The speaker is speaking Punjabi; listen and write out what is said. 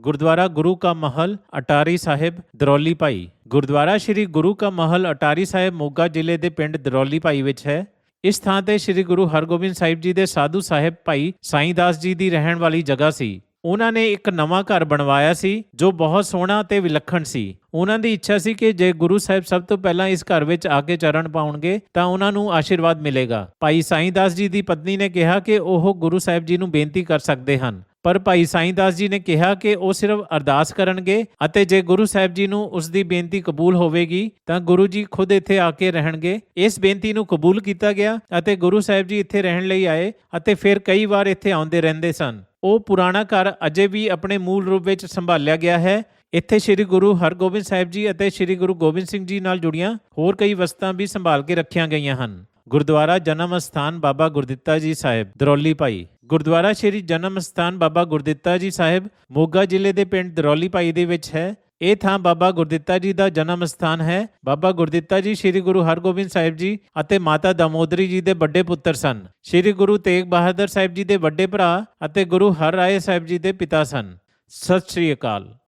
ਗੁਰਦੁਆਰਾ ਗੁਰੂ ਕਾ ਮਹਲ, ਅਟਾਰੀ ਸਾਹਿਬ, ਦਰੌਲੀ ਭਾਈ। ਗੁਰਦੁਆਰਾ ਸ੍ਰੀ ਗੁਰੂ ਕਾ ਮਹਲ, ਅਟਾਰੀ ਸਾਹਿਬ, ਮੋਗਾ ਜ਼ਿਲ੍ਹੇ ਦੇ ਪਿੰਡ ਦਰੌਲੀ ਭਾਈ ਵਿੱਚ ਹੈ। ਇਸ ਥਾਂ ਤੇ ਸ੍ਰੀ ਗੁਰੂ ਹਰਗੋਬਿੰਦ ਸਾਹਿਬ ਜੀ ਦੇ ਸਾਧੂ ਸਾਹਿਬ ਭਾਈ ਸਾਈਂ ਦਾਸ ਜੀ ਦੀ ਰਹਿਣ ਵਾਲੀ ਜਗ੍ਹਾ ਸੀ। ਉਹਨਾਂ ਨੇ ਇੱਕ ਨਵਾਂ ਘਰ ਬਣਵਾਇਆ ਸੀ, ਜੋ ਬਹੁਤ ਸੋਹਣਾ ਤੇ ਵਿਲੱਖਣ ਸੀ। ਉਹਨਾਂ ਦੀ ਇੱਛਾ ਸੀ ਕਿ ਜੇ ਗੁਰੂ ਸਾਹਿਬ ਸਭ ਤੋਂ ਪਹਿਲਾਂ ਇਸ ਘਰ ਵਿੱਚ ਆ ਕੇ ਚਰਨ ਪਾਉਣਗੇ, ਤਾਂ ਉਹਨਾਂ ਨੂੰ ਆਸ਼ੀਰਵਾਦ ਮਿਲੇਗਾ। ਭਾਈ ਸਾਈਂ ਦਾਸ ਜੀ ਦੀ ਪਤਨੀ ਨੇ ਕਿਹਾ ਕਿ ਉਹ ਗੁਰੂ ਸਾਹਿਬ ਜੀ ਨੂੰ ਬੇਨਤੀ ਕਰ ਸਕਦੇ ਹਨ। ਪਰ ਭਾਈ ਸਾਈਂਦਾਸ ਜੀ ਨੇ ਕਿਹਾ ਕਿ ਉਹ ਸਿਰਫ ਅਰਦਾਸ ਕਰਨਗੇ ਅਤੇ ਜੇ ਗੁਰੂ ਸਾਹਿਬ ਜੀ ਨੂੰ ਉਸ ਦੀ ਬੇਨਤੀ ਕਬੂਲ ਹੋਵੇਗੀ, ਤਾਂ ਗੁਰੂ ਜੀ ਖੁਦ ਇੱਥੇ ਆ ਕੇ ਰਹਿਣਗੇ। ਇਸ ਬੇਨਤੀ ਨੂੰ ਕਬੂਲ ਕੀਤਾ ਗਿਆ ਅਤੇ ਗੁਰੂ ਸਾਹਿਬ ਜੀ ਇੱਥੇ ਰਹਿਣ ਲਈ ਆਏ ਅਤੇ ਫਿਰ ਕਈ ਵਾਰ ਇੱਥੇ ਆਉਂਦੇ ਰਹਿੰਦੇ ਸਨ। ਉਹ ਪੁਰਾਣਾ ਘਰ ਅਜੇ ਵੀ ਆਪਣੇ ਮੂਲ ਰੂਪ ਵਿੱਚ ਸੰਭਾਲਿਆ ਗਿਆ ਹੈ। ਇੱਥੇ ਸ੍ਰੀ ਗੁਰੂ ਹਰਗੋਬਿੰਦ ਸਾਹਿਬ ਜੀ ਅਤੇ ਸ੍ਰੀ ਗੁਰੂ ਗੋਬਿੰਦ ਸਿੰਘ ਜੀ ਨਾਲ ਜੁੜੀਆਂ ਹੋਰ ਕਈ ਵਸਤਾਂ ਵੀ ਸੰਭਾਲ ਕੇ ਰੱਖੀਆਂ ਗਈਆਂ ਹਨ। ਗੁਰਦੁਆਰਾ ਜਨਮ ਅਸਥਾਨ ਬਾਬਾ ਗੁਰਦਿੱਤਾ ਜੀ ਸਾਹਿਬ, ਦਰੌਲੀ ਭਾਈ। ਗੁਰਦੁਆਰਾ ਸ੍ਰੀ ਜਨਮ ਅਸਥਾਨ ਬਾਬਾ ਗੁਰਦਿੱਤਾ ਜੀ ਸਾਹਿਬ, ਮੋਗਾ ਜ਼ਿਲ੍ਹੇ ਦੇ ਪਿੰਡ ਦਰੌਲੀ ਭਾਈ ਦੇ ਵਿੱਚ ਹੈ। ਇਹ ਥਾਂ ਬਾਬਾ ਗੁਰਦਿੱਤਾ ਜੀ ਦਾ ਜਨਮ ਸਥਾਨ ਹੈ। ਬਾਬਾ ਗੁਰਦਿੱਤਾ ਜੀ ਸ੍ਰੀ ਗੁਰੂ ਹਰਗੋਬਿੰਦ ਸਾਹਿਬ ਜੀ ਅਤੇ ਮਾਤਾ ਦਮੋਦਰੀ ਜੀ ਦੇ ਵੱਡੇ ਪੁੱਤਰ ਸਨ। ਸ੍ਰੀ ਗੁਰੂ ਤੇਗ ਬਹਾਦਰ ਸਾਹਿਬ ਜੀ ਦੇ ਵੱਡੇ ਭਰਾ ਅਤੇ ਗੁਰੂ ਹਰ ਰਾਏ ਸਾਹਿਬ ਜੀ ਦੇ ਪਿਤਾ ਸਨ। ਸਤਿ ਸ੍ਰੀ ਅਕਾਲ।